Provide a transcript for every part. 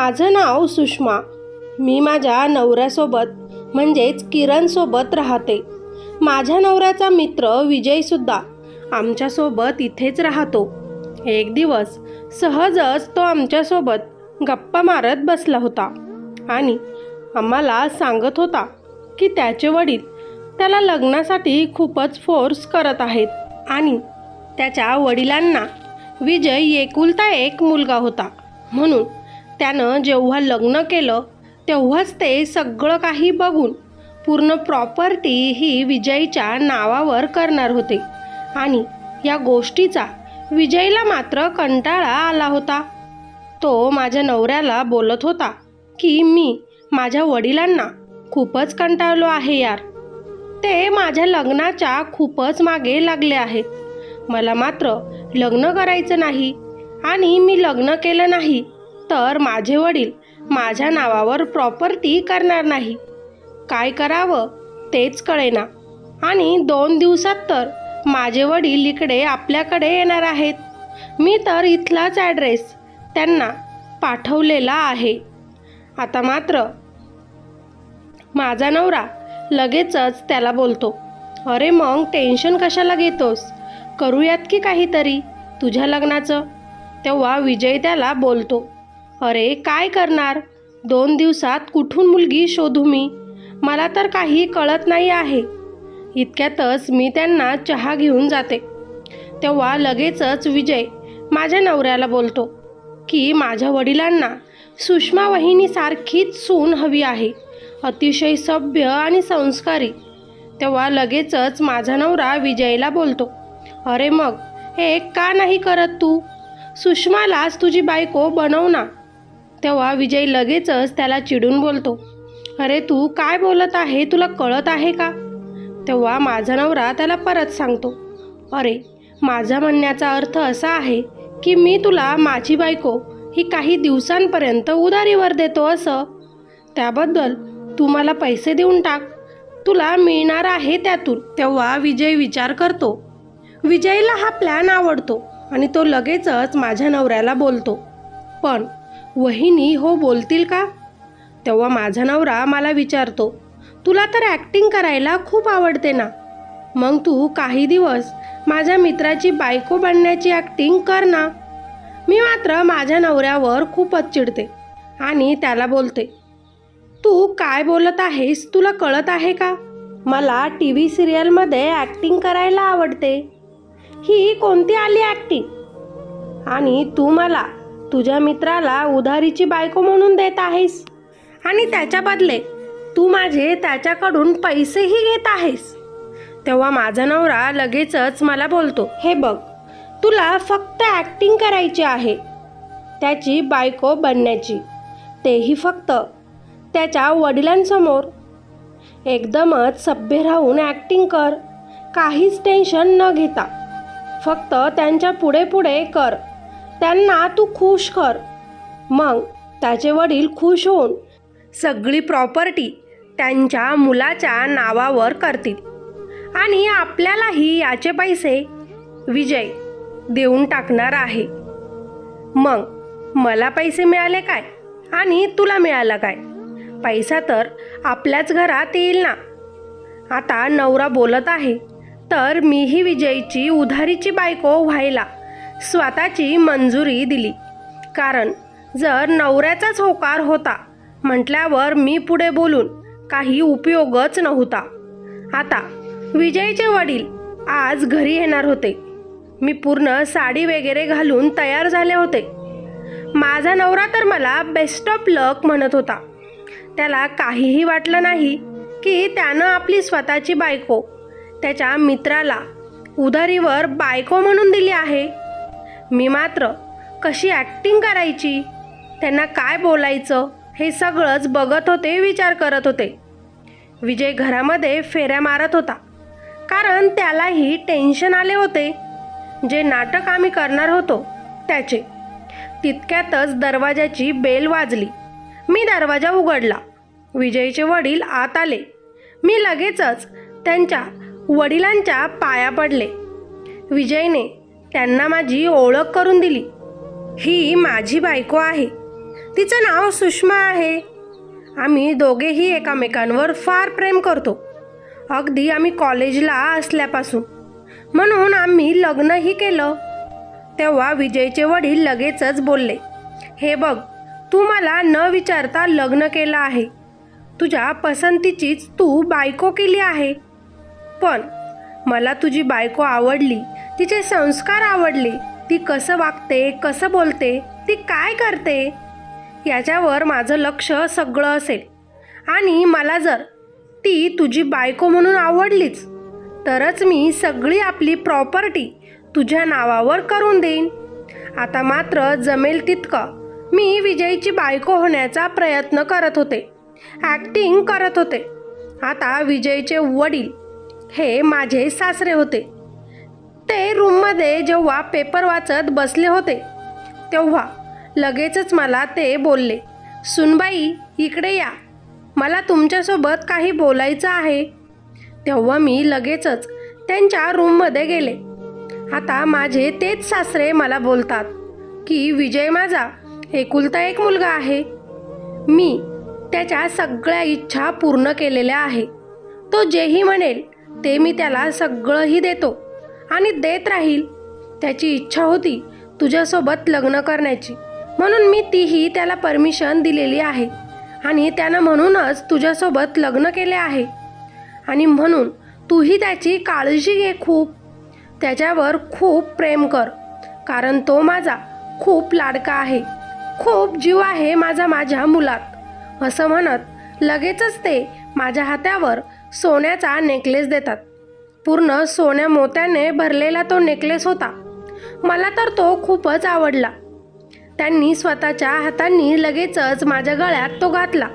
माझं नाव सुषमा. मी माझ्या नवऱ्यासोबत म्हणजेच किरणसोबत राहते. माझ्या नवऱ्याचा मित्र विजयसुद्धा आमच्यासोबत इथेच राहतो. एक दिवस सहजच तो आमच्यासोबत गप्पा मारत बसला होता आणि आम्हाला सांगत होता की त्याचे वडील त्याला लग्नासाठी खूपच फोर्स करत आहेत आणि त्याच्या वडिलांना विजय एकुलता एक मुलगा होता म्हणून त्यानं जेव्हा लग्न केलं तेव्हाच ते सगळं काही बघून पूर्ण प्रॉपर्टी ही विजयच्या नावावर करणार होते. आणि या गोष्टीचा विजयला मात्र कंटाळा आला होता. तो माझ्या नवऱ्याला बोलत होता की मी माझ्या वडिलांना खूपच कंटाळलो आहे यार. ते माझ्या लग्नाच्या खूपच मागे लागले आहेत. मला मात्र लग्न करायचं नाही आणि मी लग्न केलं नाही. तर माझे वडील माझ्या नावावर प्रॉपर्टी करणार नाही. काय करावं तेच कळेना. आणि दोन दिवसात तर माझे वडील इकडे आपल्याकडे येणार आहेत. मी तर इथलाच ॲड्रेस त्यांना पाठवलेला आहे. आता मात्र माझा नवरा लगेचच त्याला बोलतो अरे मग टेन्शन कशाला घेतोस? करूयात की काहीतरी तुझ्या लग्नाचं? तेव्हा विजय त्याला बोलतो अरे काय करणार? दोन दिवसात कुठून मुलगी शोधू मी? मला तर काही कळत नाही आहे. इतक्यातच मी त्यांना चहा घेऊन जाते. तेव्हा लगेचच विजय माझ्या नवऱ्याला बोलतो की माझ्या वडिलांना सुषमा वहिनीसारखीच सून हवी आहे. अतिशय सभ्य आणि संस्कारी. तेव्हा लगेचच माझा नवरा विजयला बोलतो अरे मग हे का नाही करत तू? सुषमालाच तुझी बायको बनव ना. तेव्हा विजय लगेचच त्याला चिडून बोलतो अरे तू काय बोलत आहे? तुला कळत आहे का? तेव्हा माझा नवरा त्याला परत सांगतो अरे माझा म्हणण्याचा अर्थ असा आहे की मी तुला माझी बायको ही काही दिवसांपर्यंत उधारीवर देतो असं. त्याबद्दल तू मला पैसे देऊन टाक. तुला मिळणार आहे त्यातून. तेव्हा विजय विचार करतो. विजयला हा प्लॅन आवडतो आणि तो लगेचच माझ्या नवऱ्याला बोलतो पण वहिनी हो बोलतील का? तेव्हा माझा नवरा मला विचारतो तुला तर ॲक्टिंग करायला खूप आवडते ना? मग तू काही दिवस माझ्या मित्राची बायको बनण्याची ॲक्टिंग कर ना. मी मात्र माझ्या नवऱ्यावर खूपच चिडते आणि त्याला बोलते तू काय बोलत आहेस? तुला कळत आहे का? मला टी व्ही सिरियलमध्ये ॲक्टिंग करायला आवडते. ही कोणती आली ॲक्टिंग आणि तू मला तुझ्या मित्राला उधारीची बायको म्हणून देत आहेस? आणि त्याच्या बदले तू माझे त्याच्याकडून पैसेही घेत आहेस? तेव्हा माझा नवरा लगेचच मला बोलतो हे बघ तुला फक्त ॲक्टिंग करायची आहे. त्याची बायको बनण्याची. तेही फक्त त्याच्या वडिलांसमोर. एकदमच सभ्य राहून ॲक्टिंग कर. काहीच टेन्शन न घेता. फक्त त्यांच्या पुढे पुढे कर. त्यांना तू खुश कर. मग त्याचे वडील खुश होऊन सगळी प्रॉपर्टी त्यांच्या मुलाच्या नावावर करतील. आणि आपल्यालाही याचे पैसे विजय देऊन टाकणार आहे. मग मला पैसे मिळाले काय? आणि तुला मिळाला काय? पैसा तर आपल्याच घरात येईल ना? आता नवरा बोलत आहे तर मीही विजयची उधारीची बायको व्हायला स्वतःची मंजुरी दिली. कारण जर नवऱ्याचाच होकार होता म्हटल्यावर मी पुढे बोलून काही उपयोगच नव्हता. आता विजयचे वडील आज घरी येणार होते. मी पूर्ण साडी वगैरे घालून तयार झाले होते. माझा नवरा तर मला बेस्ट ऑफ लक म्हणत होता. त्याला काहीही वाटलं नाही की त्यानं आपली स्वतःची बायको त्याच्या मित्राला उधारीवर बायको म्हणून दिली आहे. मी मात्र कशी ॲक्टिंग करायची? त्यांना काय बोलायचं? हे सगळंच बघत होते विचार करत होते. विजय घरामध्ये फेऱ्या मारत होता. कारण त्यालाही टेन्शन आले होते. जे नाटक आम्ही करणार होतो त्याचे. तितक्यातच दरवाजाची बेल वाजली. मी दरवाजा उघडला. विजयचे वडील आत आले. मी लगेचच त्यांच्या वडिलांच्या पाया पडले. विजयने त्यांना माझी ओळख करून दिली. ही माझी बायको आहे. तिचं नाव सुषमा आहे. आम्ही दोघेही एकामेकांवर फार प्रेम करतो. अगदी आम्ही कॉलेजला असल्यापासून. म्हणून आम्ही लग्नही केलं. तेव्हा विजयचे वडील लगेचच बोलले हे बघ तू मला न विचारता लग्न केलं आहे. तुझ्या पसंतीचीच तू बायको केली आहे. पण मला तुझी बायको आवडली तिचे संस्कार आवडले. ती कसं वागते कसं बोलते ती काय करते? याच्यावर माझं लक्ष सगळं असेल. आणि मला जर ती तुझी बायको म्हणून आवडलीच तरच मी सगळी आपली प्रॉपर्टी तुझ्या नावावर करून देईन. आता मात्र जमेल तितकं. मी विजयची बायको होण्याचा प्रयत्न करत होते. ॲक्टिंग करत होते. आता विजयचे वडील हे माझे सासरे होते. ते रूममध्ये जेव्हा पेपर वाचत बसले होते तेव्हा लगेचच मला ते बोलले सुनबाई इकडे या. मला तुमच्यासोबत काही बोलायचं आहे. तेव्हा मी लगेचच त्यांच्या रूममध्ये गेले. आता माझे तेच सासरे मला बोलतात की विजय माझा एकुलता एक मुलगा आहे. मी त्याच्या सगळ्या इच्छा पूर्ण केलेल्या आहे. तो जेही म्हणेल ते मी त्याला सगळंही देतो. आणि देत राहील. त्याची इच्छा होती तुझ्यासोबत लग्न करण्याची. म्हणून मी तीही त्याला परमिशन दिलेली आहे. आणि त्यानं म्हणूनच तुझ्यासोबत लग्न केले आहे. आणि म्हणून तूही त्याची काळजी घे खूप. त्याच्यावर खूप प्रेम कर कारण तो माझा खूप लाडका आहे. खूप जीव आहे माझा माझ्या मुलात. असं म्हणत लगेचच ते माझ्या हातावर सोन्याचा नेकलेस देतात. पूर्ण सोन्या मोत्याने भरलेला तो नेकलेस होता. मला तर तो खूपच आवडला. त्यांनी स्वतःच्या हातांनी लगेचच माझ्या गळ्यात तो घातला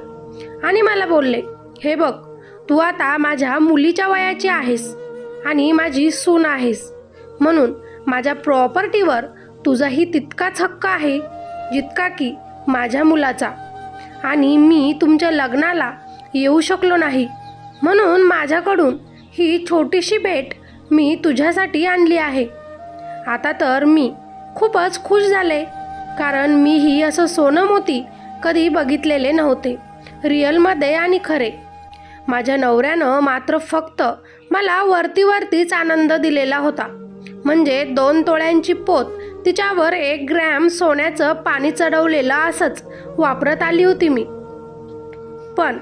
आणि मला बोलले हे बघ तू आता माझ्या मुलीच्या वयाची आहेस आणि माझी सून आहेस. म्हणून माझ्या प्रॉपर्टीवर तुझाही तितकाच हक्क आहे जितका की माझ्या मुलाचा. आणि मी तुमच्या लग्नाला येऊ शकलो नाही. म्हणून माझ्याकडून ही छोटीशी भेट मी तुझ्यासाठी आणली आहे. आता तर मी खूपच खुश झाले कारण मीही असं सोनं मोती कधी बघितलेले नव्हते रिअलमध्ये आणि खरे. माझ्या नवऱ्यानं मात्र फक्त मला वरती वरतीच आनंद दिलेला होता. म्हणजे दोन तोळ्यांची पोत तिच्यावर एक ग्रॅम सोन्याचं पाणी चढवलेलं असंच वापरत आली होती मी. पण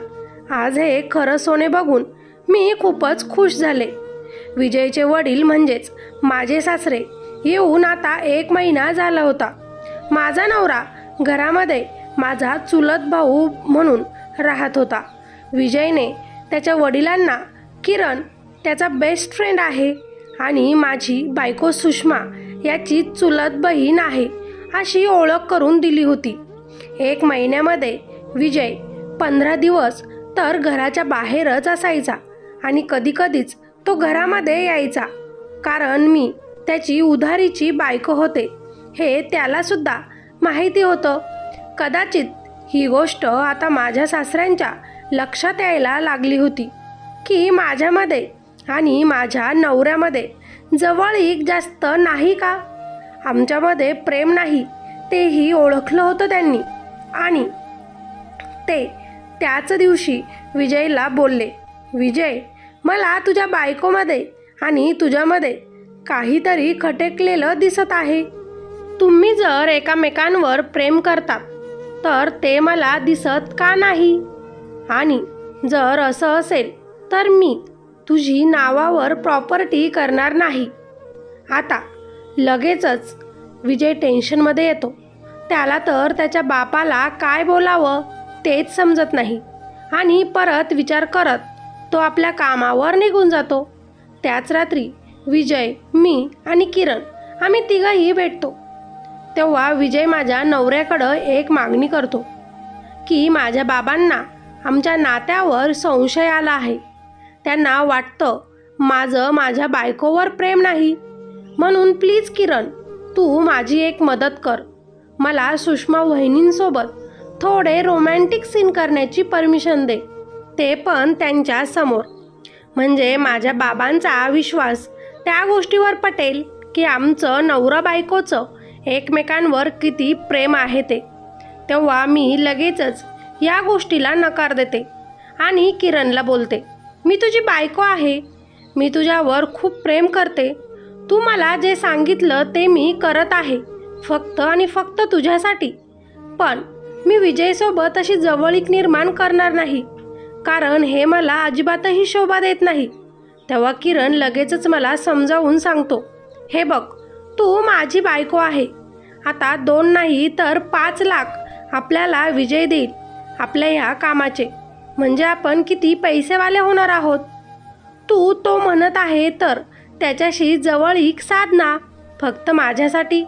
आज हे खरं सोने बघून मी खूपच खुश झाले. विजयचे वडील म्हणजेच माझे सासरे येऊन आता एक महिना झाला होता. माझा नवरा घरामध्ये माझा चुलत भाऊ म्हणून राहत होता. विजयने त्याच्या वडिलांना किरण त्याचा बेस्ट फ्रेंड आहे आणि माझी बायको सुषमा याची चुलत बहीण आहे अशी ओळख करून दिली होती. एक महिन्यामध्ये विजय पंधरा दिवस तर घराच्या बाहेरच असायचा. आणि कधीकधीच तो घरामध्ये यायचा. कारण मी त्याची उधारीची बायको होते. हे त्यालासुद्धा माहिती होतं. कदाचित ही गोष्ट आता माझ्या सासऱ्यांच्या लक्षात यायला लागली होती की माझ्यामध्ये आणि माझ्या नवऱ्यामध्ये जवळीक जास्त नाही का? आमच्यामध्ये प्रेम नाही तेही ओळखलं होतं त्यांनी. आणि ते त्याच दिवशी विजयला बोलले विजय मला तुझ्या बायकोमध्ये आणि तुझ्यामध्ये काहीतरी खटेकलेलं दिसत आहे. तुम्ही जर एकामेकांवर प्रेम करतात तर ते मला दिसत का नाही? आणि जर असं असेल तर मी तुझी नावावर प्रॉपर्टी करणार नाही. आता लगेचच विजय टेन्शनमध्ये येतो. त्याला तर त्याच्या बापाला काय बोलावं तेच समजत नाही. आणि परत विचार करत तो आपल्या कामावर निघून जातो. त्याच रात्री विजय मी आणि किरण आम्ही तिघंही भेटतो. तेव्हा विजय माझ्या नवऱ्याकडं एक मागणी करतो की माझ्या बाबांना आमच्या नात्यावर संशय आला आहे. त्यांना वाटतं माझं माझ्या बायकोवर प्रेम नाही. म्हणून प्लीज किरण तू माझी एक मदत कर. मला सुषमा वहिनींसोबत थोडे रोमॅन्टिक सीन करण्याची परमिशन दे. ते पण त्यांच्यासमोर. म्हणजे माझ्या बाबांचा विश्वास त्या गोष्टीवर पटेल की आमचं नवरा बायकोचं एकमेकांवर किती प्रेम आहे ते. तेव्हा मी लगेचच या गोष्टीला नकार देते आणि किरणला बोलते मी तुझी बायको आहे. मी तुझ्यावर खूप प्रेम करते. तू मला जे सांगितलं ते मी करत आहे फक्त आणि फक्त तुझ्यासाठी. पण मी विजयसोबत अशी जवळीक निर्माण करणार नाही. कारण हे मला अजिबातही शोभा देत नाही. तेव्हा किरण लगेचच मला समजावून सांगतो हे बघ तू माझी बायको आहे. आता दोन नाही तर पाच लाख आपल्याला विजय देईल आपल्या ह्या कामाचे. म्हणजे आपण किती पैसेवाले होणार आहोत? तू तो म्हणत आहे तर त्याच्याशी जवळीक साध ना फक्त माझ्यासाठी.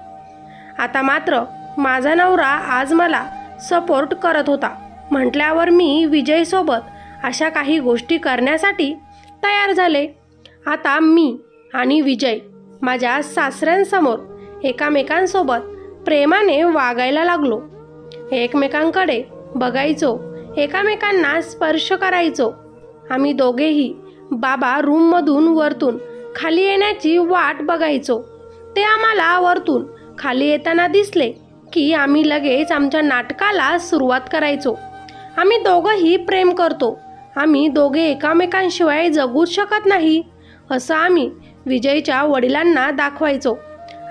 आता मात्र माझा नवरा आज मला सपोर्ट करत होता. म्हटल्यावर मी विजयसोबत अशा काही गोष्टी करण्यासाठी तयार झाले. आता मी आणि विजय माझ्या सासऱ्यांसमोर एकामेकांसोबत प्रेमाने वागायला लागलो. एकमेकांकडे बघायचो एकामेकांना स्पर्श करायचो. आम्ही दोघेही बाबा रूममधून वरतून खाली येण्याची वाट बघायचो. ते आम्हाला वरतून खाली येताना दिसले की आम्ही लगेच आमच्या नाटकाला सुरुवात करायचो. आम्ही दोघंही प्रेम करतो. आम्ही दोघे एकामेकांशिवाय जगूच शकत नाही असं आम्ही विजयच्या वडिलांना दाखवायचो.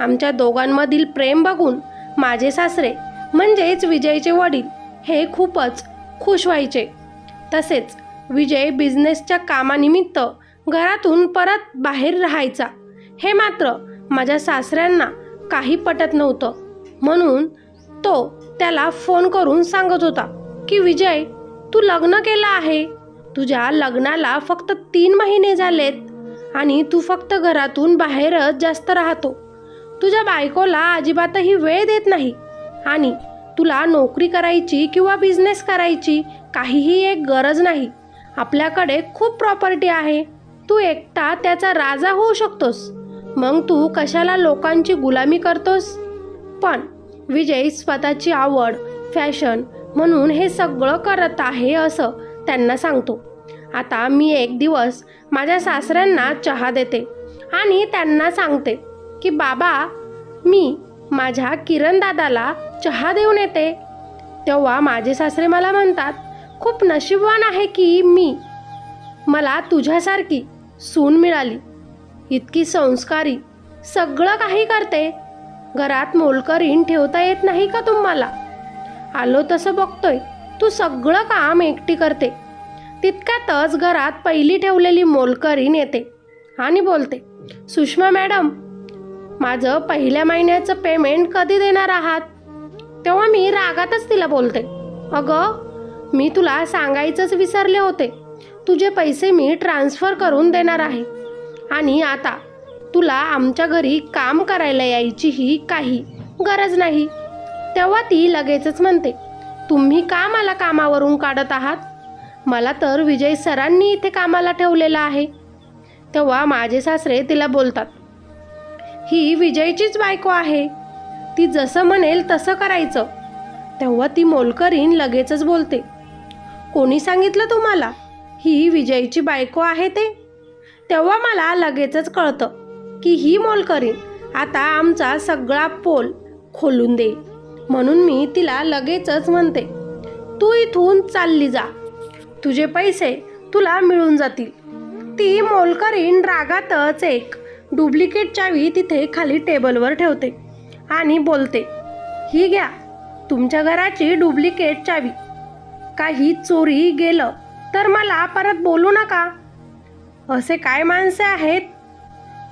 आमच्या दोघांमधील प्रेम बघून माझे सासरे म्हणजेच विजयचे वडील हे खूपच खुश व्हायचे. तसेच विजय बिझनेसच्या कामानिमित्त घरातून परत बाहेर राहायचा. हे मात्र माझ्या सासऱ्यांना काही पटत नव्हतं. म्हणून तो त्याला फोन करून सांगत होता की विजय तू लग्न केलं आहे? तुझ्या लग्नाला फक्त तीन महिने झालेत आणि तू फक्त घरातून बाहेरच जास्त राहतो. तुझ्या बायकोला अजिबातही वेळ देत नाही आणि तुला नोकरी करायची किंवा बिझनेस करायची काहीही एक गरज नाही. आपल्याकडे खूप प्रॉपर्टी आहे. तू एकटा त्याचा राजा होऊ शकतोस. मग तू कशाला लोकांची गुलामी करतोस? पण विजय स्वतःची आवड फॅशन म्हणून हे सगळं करत आहे असं त्यांना सांगतो. आता मी एक दिवस माझ्या सासऱ्यांना चहा देते आणि त्यांना सांगते की बाबा मी माझ्या किरणदादाला चहा देऊन येते. तेव्हा माझे सासरे मला म्हणतात खूप नशीबवान आहे की मी मला तुझ्यासारखी सून मिळाली. इतकी संस्कारी सगळं काही करते. घरात मोलकरीण ठेवता येत नाही का तुम्हाला? आलो तसं बघतोय. तू सगळं काम एकटी करते. तितक्यातच घरात पहिली ठेवलेली मोलकरीन येते आणि बोलते सुषमा मॅडम माझं पहिल्या महिन्याचं पेमेंट कधी देणार आहात? तेव्हा मी रागातच तिला बोलते अगं मी तुला सांगायचंच विसरले होते. तुझे पैसे मी ट्रान्स्फर करून देणार आहे. आणि आता तुला आमच्या घरी काम करायला यायचीही काही गरज नाही. तेव्हा ती लगेचच म्हणते तुम्ही का मला कामावरून काढत आहात? मला तर विजय सरांनी इथे कामाला ठेवलेलं आहे. तेव्हा माझे सासरे तिला बोलतात ही विजयचीच बायको आहे. ती जसं म्हणेल तसं करायचं. तेव्हा ती मोलकरीन लगेचच बोलते कोणी सांगितलं तुम्हाला ही विजयची बायको आहे ते? तेव्हा मला लगेचच कळतं की ही मोलकरीन आता आमचा सगळा पोल खोलून देईल. म्हणून मी तिला लगेचच म्हणते तू इथून चालली जा. तुझे पैसे तुला मिळून जातील. ती मोलकरीण रागातच एक डुप्लिकेट चावी तिथे खाली टेबलवर ठेवते आणि बोलते ही घ्या तुमच्या घराची डुप्लिकेट चावी. काही चोरी गेलं तर मला परत बोलू नका. असे काय माणसे आहेत?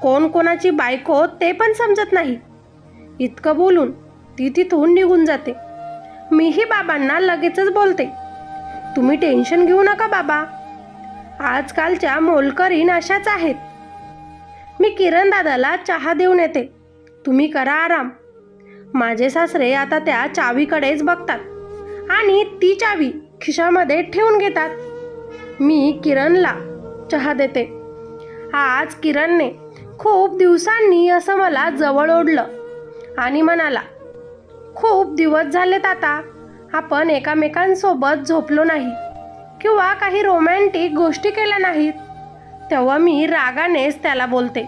कोण कोणाची बायको ते पण समजत नाही. इतकं बोलून ती तिथून निघून जाते. मीही बाबांना लगेचच बोलते. तुम्ही टेन्शन घेऊ नका बाबा. आजकालच्या मोलकरीन अशाच आहेत. मी किरण दादाला चहा देऊन येते. तुम्ही करा आराम. माझे सासरे आता त्या चावीकडेच बघतात. आणि ती चावी खिशामध्ये ठेवून घेतात. मी किरणला चहा देते. आज किरणने खूप दिवसांनी असं मला जवळ ओढलं आणि म्हणाला खूप दिवस झालेत आता. आपण एकामेकांसोबत झोपलो नाही किंवा काही रोमॅन्टिक गोष्टी केल्या नाहीत. तेव्हा मी रागानेच त्याला बोलते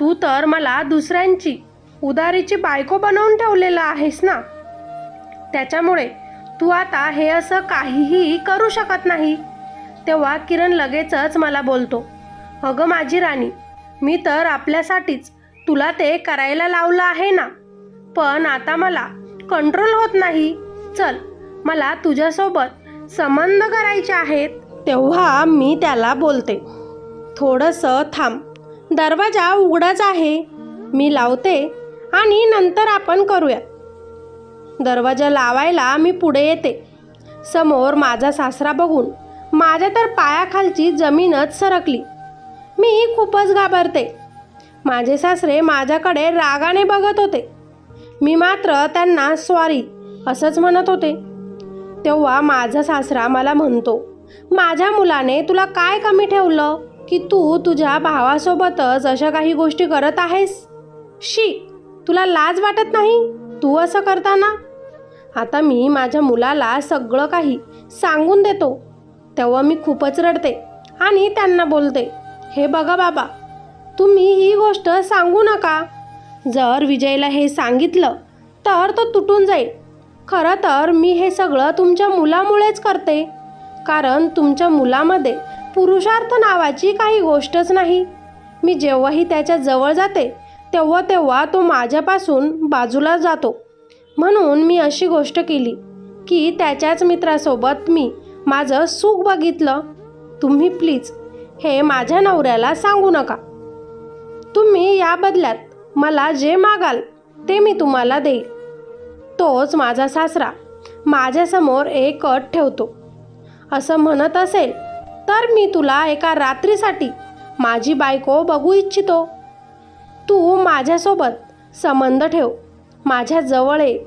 तू तर मला दुसऱ्यांची उदारीची बायको बनवून ठेवलेलं आहेस ना? त्याच्यामुळे तू आता हे असं काहीही करू शकत नाही. तेव्हा किरण लगेचच मला बोलतो अगं माझी राणी मी तर आपल्यासाठीच तुला ते करायला लावलं आहे ना? पण आता मला कंट्रोल होत नाही. चल मला तुझ्यासोबत संबंध करायचे आहेत तेव्हा मी त्याला बोलते. थोडंसं थांब. दरवाजा उघडाच आहे. मी लावते आणि नंतर आपण करूया दरवाजा लावायला मी पुढे येते. समोर माझा सासरा बघून माझ्या तर पायाखालची जमीनच सरकली. मी खूपच घाबरते. माझे सासरे माझ्याकडे रागाने बघत होते. मी मात्र त्यांना सॉरी असंच म्हणत होते. तेव्हा माझा सासरा मला म्हणतो माझ्या मुलाने तुला काय कमी ठेवलं की तू तुझ्या भावासोबतच अशा काही गोष्टी करत आहेस? शी तुला लाज वाटत नाही? तू असं करताना आता मी माझ्या मुलाला सगळं काही सांगून देतो. तेव्हा मी खूपच रडते आणि त्यांना बोलते हे बघा बाबा तुम्ही ही गोष्ट सांगू नका. जर विजयला हे सांगितलं तर तो तुटून जाईल. खरं तर मी हे सगळं तुमच्या मुलामुळेच करते. कारण तुमच्या मुलामध्ये पुरुषार्थ नावाची काही गोष्टच नाही. मी जेव्हाही त्याच्याजवळ जाते तेव्हा तेव्हा तो माझ्यापासून बाजूला जातो. म्हणून मी अशी गोष्ट केली की त्याच्याच मित्रासोबत मी माझं सुख बघितलं. तुम्ही प्लीज हे माझ्या नवऱ्याला सांगू नका. तुम्ही या बदल्यात मला जे मागाल ते मी तुम्हाला देईल. तोच माझा सासरा. माझ्यासमोर एक अट ठेवतो. असं म्हणत असेल तर मी तुला एका रात्रीसाठी माझी बायको बघू इच्छितो. तू माझ्यासोबत संबंध ठेव. माझ्या जवळ ये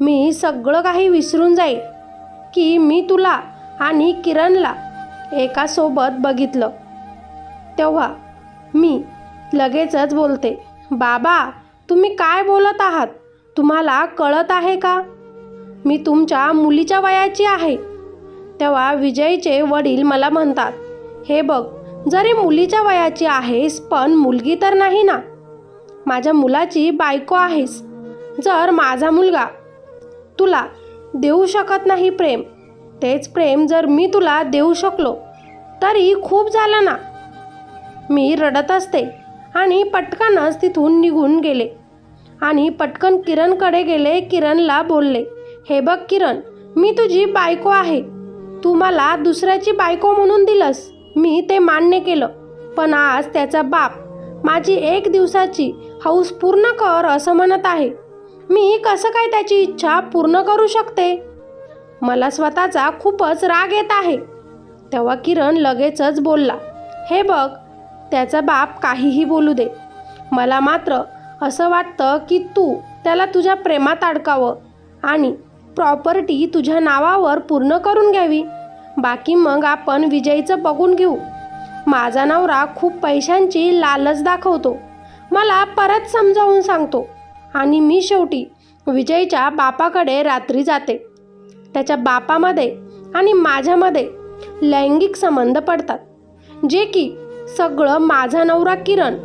मी सगळं काही विसरून जाईल की मी तुला आणि किरणला एकासोबत बघितलं. तेव्हा मी लगेचच बोलते. बाबा तुम्ही काय बोलत आहात? तुम्हाला कळत आहे का? मी तुमच्या मुलीच्या वयाची आहे. तेव्हा विजयचे वडील मला म्हणतात हे बघ जरी मुलीच्या वयाची आहेस पण मुलगी तर नाही ना? माझ्या मुलाची बायको आहेस जर माझा मुलगा तुला देऊ शकत नाही प्रेम तेच प्रेम जर मी तुला देऊ शकलो तरी खूप झालं ना? मी रडत असते. आणि पटकनच तिथून निघून गेले. आणि पटकन किरणकडे गेले किरणला बोलले हे बघ किरण मी तुझी बायको आहे. तू मला दुसऱ्याची बायको म्हणून दिलंस. मी ते मान्य केलं. पण आज त्याचा बाप माझी एक दिवसाची हौस पूर्ण कर असं म्हणत आहे. मी कसं काय त्याची इच्छा पूर्ण करू शकते? मला स्वतःचा खूपच राग येत आहे. तेव्हा किरण लगेचच बोलला हे बघ त्याचा बाप काहीही बोलू दे. मला मात्र असं वाटतं की तू त्याला तुझ्या प्रेमात अडकावं आणि प्रॉपर्टी तुझ्या नावावर पूर्ण करून घ्यावी. बाकी मग आपण विजयचं बघून घेऊ. माझा नवरा खूप पैशांची लालच दाखवतो. मला परत समजावून सांगतो आणि मी शेवटी विजयच्या बापाकडे रात्री जाते. त्याच्या बापामध्ये आणि माझ्यामध्ये लैंगिक संबंध पडतात. जे की सगळं माझा नवरा किरण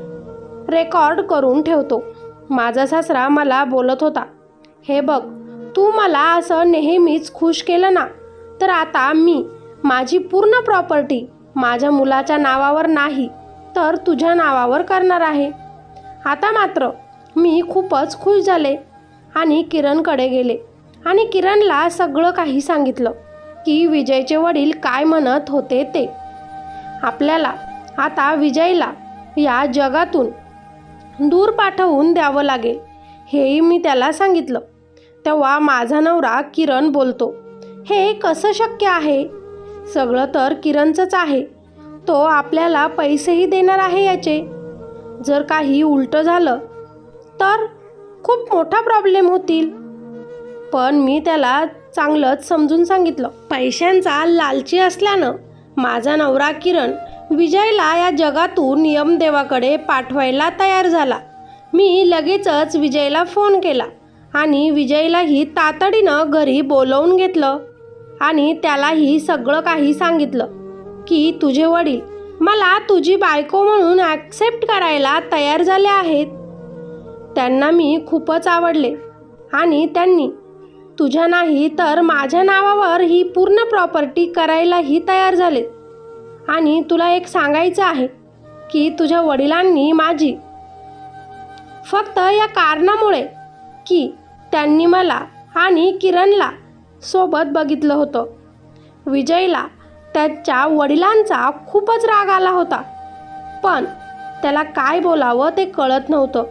रेकॉर्ड करून ठेवतो. माझा सासरा मला बोलत होता हे बघ तू मला असं नेहमीच खुश केलं ना तर आता मी माझी पूर्ण प्रॉपर्टी माझ्या मुलाच्या नावावर नाही तर तुझ्या नावावर करणार आहे. आता मात्र मी खूपच खुश झाले आणि किरणकडे गेले आणि किरणला सगळं काही सांगितलं की विजयचे वडील काय म्हणत होते ते. आपल्याला आता विजयला या जगातून दूर पाठवून द्यावं लागेल हेही मी त्याला सांगितलं. तेव्हा माझा नवरा किरण बोलतो हे कसं शक्य आहे? सगळं तर किरणचंच आहे. तो आपल्याला पैसेही देणार आहे याचे. जर काही उलटं झालं तर खूप मोठा प्रॉब्लेम होतील. पण मी त्याला चांगलंच समजून सांगितलं. पैशांचा लालची असल्यानं माझा नवरा किरण विजयला या जगातून यमदेवाकडे पाठवायला तयार झाला. मी लगेचच विजयला फोन केला आणि विजयलाही तातडीनं घरी बोलवून घेतलं आणि त्यालाही सगळं काही सांगितलं की तुझे वडील मला तुझी बायको म्हणून ॲक्सेप्ट करायला तयार झाले आहेत. त्यांना मी खूपच आवडले आणि त्यांनी तुझ्या नाही तर माझ्या नावावर ही पूर्ण प्रॉपर्टी करायलाही तयार झाले आणि तुला एक सांगायचं आहे की तुझ्या वडिलांनी माझी फक्त या कारणामुळे की त्यांनी मला आणि किरणला सोबत बघितलं होतं. विजयला त्याच्या वडिलांचा खूपच राग आला होता. पण त्याला काय बोलावं ते कळत नव्हतं.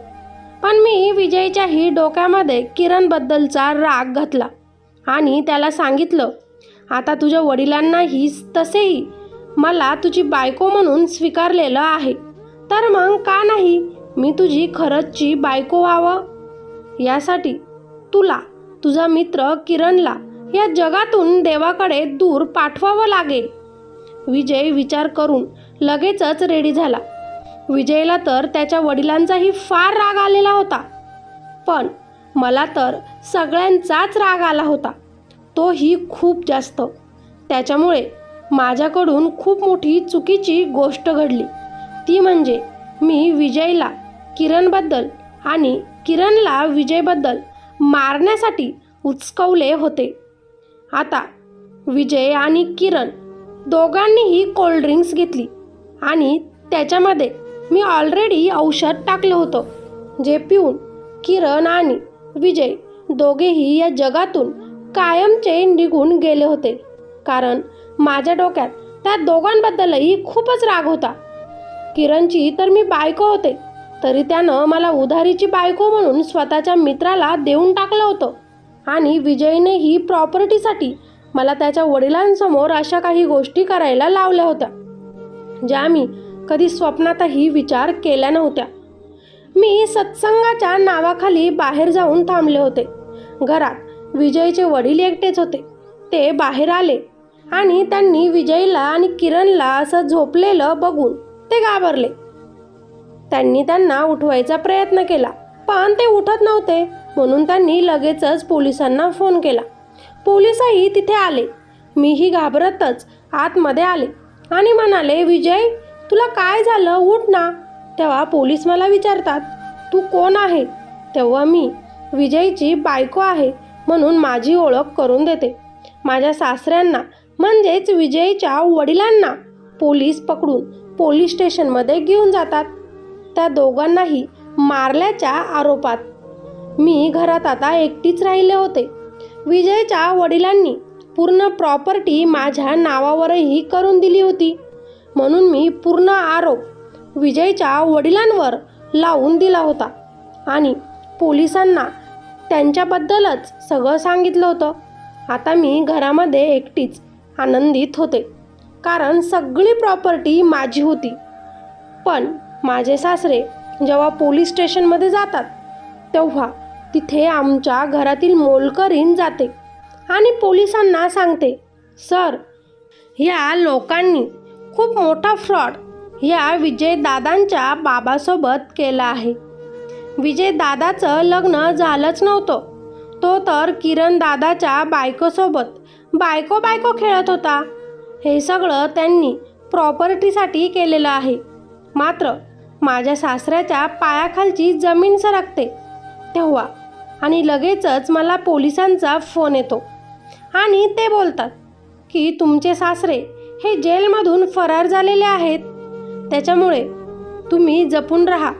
पण मी विजयच्याही डोक्यामध्ये किरणबद्दलचा राग घातला आणि त्याला सांगितलं आता तुझ्या वडिलांनाही तसेही मला तुझी बायको म्हणून स्वीकारलेलं आहे. तर मग का नाही? मी तुझी खरंचची बायको व्हावं? यासाठी तुला तुझा मित्र किरणला या जगातून देवाकडे दूर पाठवावं लागेल. विजय विचार करून लगेचच रेडी झाला. विजयला तर त्याच्या वडिलांचाही फार राग आलेला होता. पण मला तर सगळ्यांचाच राग आला होता. तोही खूप जास्त. त्याच्यामुळे माझ्याकडून खूप मोठी चुकीची गोष्ट घडली. ती म्हणजे मी विजयला किरणबद्दल आणि किरणला विजयबद्दल मारण्यासाठी उचकवले होते. आता विजय आणि किरण दोघांनीही कोल्ड्रिंक्स घेतली आणि त्याच्यामध्ये मी ऑलरेडी औषध टाकलं होतं जे पिऊन किरण आणि विजय दोघेही या जगातून कायमचे निघून गेले होते. कारण माझ्या डोक्यात त्या दोघांबद्दलही खूपच राग होता. किरणची तर मी बायको होते तरी त्यानं मला उधारीची बायको म्हणून स्वतःच्या मित्राला देऊन टाकलं होतं आणि विजयने ही प्रॉपर्टीसाठी मला त्याच्या वडिलांसमोर अशा काही गोष्टी करायला लावल्या होत्या ज्या मी कधी स्वप्नातही विचार केल्या नव्हत्या. मी सत्संगाच्या नावाखाली बाहेर जाऊन थांबले होते. घरात विजयचे वडील एकटेच होते. ते बाहेर आले आणि त्यांनी विजयला आणि किरणला असं झोपलेलं बघून ते घाबरले. त्यांनी त्यांना उठवायचा प्रयत्न केला पण ते उठत नव्हते. म्हणून त्यांनी लगेचच पोलिसांना फोन केला. पोलिसही तिथे आले. मीही घाबरतच आतमध्ये आले आणि म्हणाले विजय तुला काय झालं? उठ ना. तेव्हा पोलीस मला विचारतात तू कोण आहे? तेव्हा मी विजयची बायको आहे म्हणून माझी ओळख करून देते. माझ्या सासऱ्यांना म्हणजेच विजयच्या वडिलांना पोलीस पकडून पोलीस स्टेशनमध्ये घेऊन जातात. त्या दोघांनाही मारल्याच्या आरोपात. मी घरात आता एकटीच राहिले होते. विजयच्या वडिलांनी पूर्ण प्रॉपर्टी माझ्या नावावरही करून दिली होती. म्हणून मी पूर्ण आरोप विजयच्या वडिलांवर लावून दिला होता आणि पोलिसांना त्यांच्याबद्दलच सगळं सांगितलं होतं. आता मी घरामध्ये एकटीच. आनंदित होते. कारण सगळी प्रॉपर्टी माझी होती. पण माझे सासरे जेव्हा पोलीस स्टेशनमध्ये जातात तेव्हा तिथे आमच्या घरातील मोलकरीण जाते आणि पोलिसांना सांगते सर या लोकांनी खूप मोठा फ्रॉड या विजयदादांच्या बाबासोबत केला आहे. विजयदादाचं लग्न झालंच नव्हतं. तो तर किरण दादाच्या बायकोसोबत बायको बायको खेळत होता. हे सगळं त्यांनी प्रॉपर्टीसाठी केलेलं आहे. मात्र माझ्या सासऱ्याच्या पायाखालची जमीन सरकते तेव्हा आणि लगेचच मला पोलिसांचा फोन येतो आणि ते बोलतात की तुमचे सासरे हे जेलमधून फरार झालेले आहेत. त्याच्यामुळे तुम्ही जपून राहा.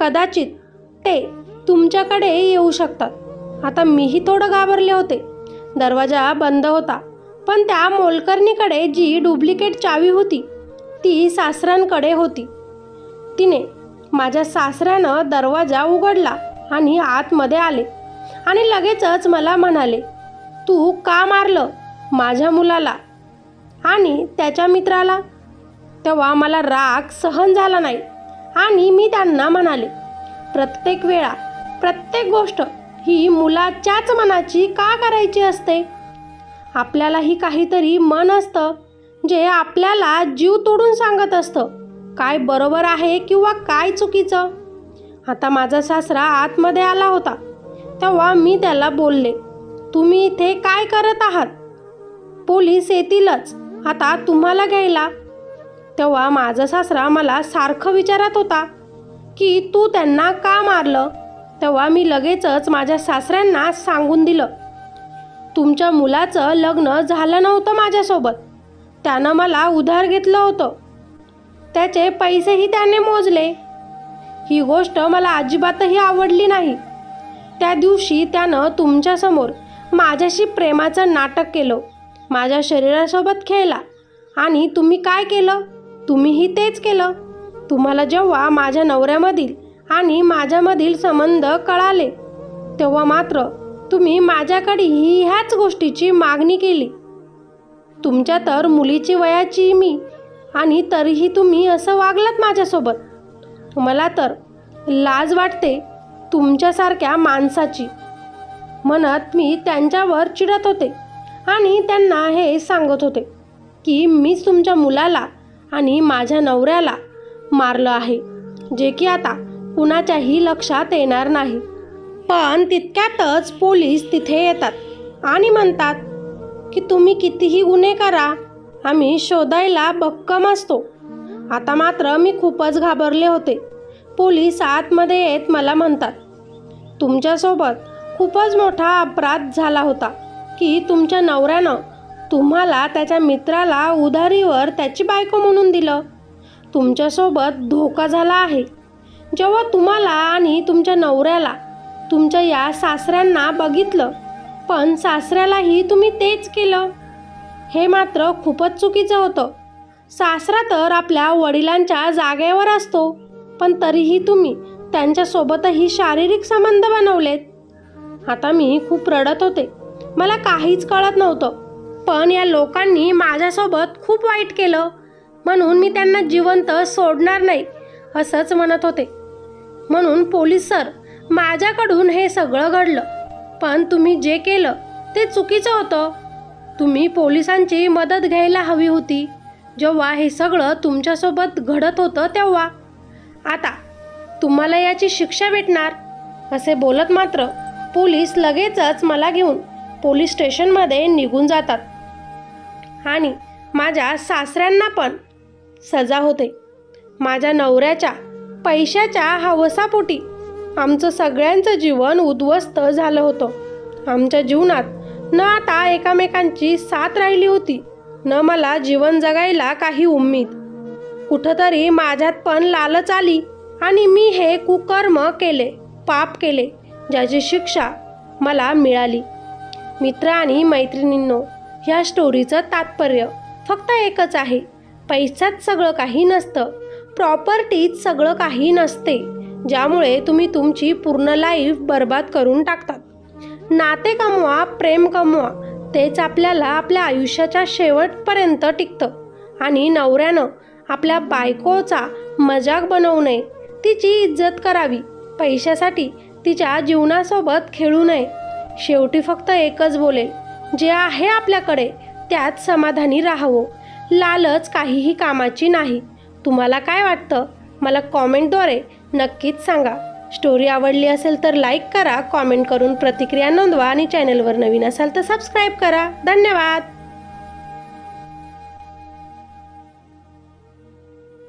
कदाचित ते तुमच्याकडे येऊ शकतात. आता मीही थोडं घाबरले होते. दरवाजा बंद होता. पण त्या मोलकर्णीकडे जी डुप्लिकेट चावी होती ती सासऱ्यांकडे होती. तिने माझ्या सासऱ्यानं दरवाजा उघडला आणि आतमध्ये आले आणि लगेचच मला म्हणाले तू का मारलं माझ्या मुलाला आणि त्याच्या मित्राला? तेव्हा मला राग सहन झाला नाही. आणि मी त्यांना म्हणाले प्रत्येक वेळा प्रत्येक गोष्ट ही मुलाच्याच मनाची का करायची असते? आपल्यालाही काहीतरी मन असतं जे आपल्याला जीव तोडून सांगत असतं काय बरोबर आहे किंवा काय चुकीचं? आता माझा सासरा आतमध्ये आला होता तेव्हा मी त्याला बोलले तुम्ही इथे काय करत आहात? पोलीस येतीलच आता तुम्हाला घ्यायला. तेव्हा माझा सासरा मला सारखं विचारत होता की तू त्यांना का मारलं? तेव्हा मी लगेचच माझ्या सासऱ्यांना सांगून दिलं. तुमच्या मुलाचं लग्न झालं नव्हतं माझ्यासोबत. त्यानं मला उधार घेतलं होतं. त्याचे पैसेही त्याने मोजले. ही गोष्ट मला अजिबातही आवडली नाही. त्या दिवशी त्यानं तुमच्यासमोर माझ्याशी प्रेमाचं नाटक केलं. माझ्या शरीरासोबत खेळला. आणि तुम्ही काय केलं? तुम्हीही तेच केलं. तुम्हाला जेव्हा माझ्या नवऱ्यामधील आणि माझ्यामधील संबंध कळाले. तेव्हा मात्र तुम्ही माझ्याकडेही ह्याच गोष्टीची मागणी केली. तुमच्या तर मुलीची वयाची मी आणि तरीही तुम्ही असं वागलात माझ्यासोबत. मला तर लाज वाटते तुमच्यासारख्या माणसाची. म्हणत मी त्यांच्यावर चिडत होते आणि त्यांना हे सांगत होते की मीच तुमच्या मुलाला आणि माझ्या नवऱ्याला मारलं आहे जे की आता कुणाच्याही लक्षात येणार नाही. पण तितक्यातच पोलीस तिथे येतात आणि म्हणतात की तुम्ही कितीही गुन्हे करा आम्ही शोधायला भक्कम असतो. आता मात्र मी खूपच घाबरले होते. पोलीस आतमध्ये येत मला म्हणतात तुमच्यासोबत खूपच मोठा अपराध झाला होता की तुमच्या नवऱ्यानं तुम्हाला त्याच्या मित्राला उधारीवर त्याची बायको म्हणून दिलं. तुमच्यासोबत धोका झाला आहे. जेव्हा तुम्हाला आणि तुमच्या नवऱ्याला तुमच्या या सासऱ्यांना बघितलं पण सासऱ्यालाही तुम्ही तेच केलं. हे मात्र खूपच चुकीचं होतं. सासरा तर आपल्या वडिलांच्या जागेवर असतो पण तरीही तुम्ही त्यांच्यासोबतही शारीरिक संबंध बनवलेत. आता मी खूप रडत होते. मला काहीच कळत नव्हतं. पण या लोकांनी माझ्यासोबत खूप वाईट केलं. म्हणून मी त्यांना जिवंत सोडणार नाही असंच म्हणत होते. म्हणून पोलीस सर माझ्याकडून हे सगळं घडलं. पण तुम्ही जे केलं ते चुकीचं होतं. तुम्ही पोलिसांची मदत घ्यायला हवी होती. जेव्हा हे सगळं तुमच्यासोबत घडत होतं तेव्हा. आता तुम्हाला याची शिक्षा भेटणार. असे बोलत मात्र पोलीस लगेचच मला घेऊन पोलीस स्टेशनमध्ये निघून जातात. आणि माझ्या सासऱ्यांना पण सजा होते. माझ्या नवऱ्याच्या पैशाच्या हवसापोटी आमचं सगळ्यांचं जीवन उद्ध्वस्त झालं होतं. आमच्या जीवनात न आता एकामेकांची साथ राहिली होती न मला जीवन जगायला काही उम्मीद. कुठंतरी माझ्यात पण लालच आली आणि मी हे कुकर्म केले पाप केले ज्याची शिक्षा मला मिळाली. मित्र आणि मैत्रिणींनो ह्या स्टोरीचं तात्पर्य फक्त एकच आहे. पैशात सगळं काही नसतं. प्रॉपर्टीत सगळं काही नसते ज्यामुळे तुम्ही तुमची पूर्ण लाईफ बर्बाद करून टाकतात. नाते कमवा प्रेम कमवा तेच आपल्याला आपल्या आयुष्याच्या शेवटपर्यंत टिकतं. आणि नवऱ्यानं आपल्या बायकोचा मजाक बनवू नये तिची इज्जत करावी पैशासाठी तिच्या जीवनासोबत खेळू नये. शेवटी फक्त एकच बोलेल जे आहे आपल्याकडे त्यात समाधानी राहावं. लालच काहीही कामाची नाही. तुम्हाला काय वाटतं? मला कॉमेंटद्वारे नक्कीच सांगा. स्टोरी आवडली असेल तर लाईक करा कॉमेंट करून प्रतिक्रिया नोंदवा आणि चॅनलवर नवीन असाल तर सबस्क्राईब करा. धन्यवाद!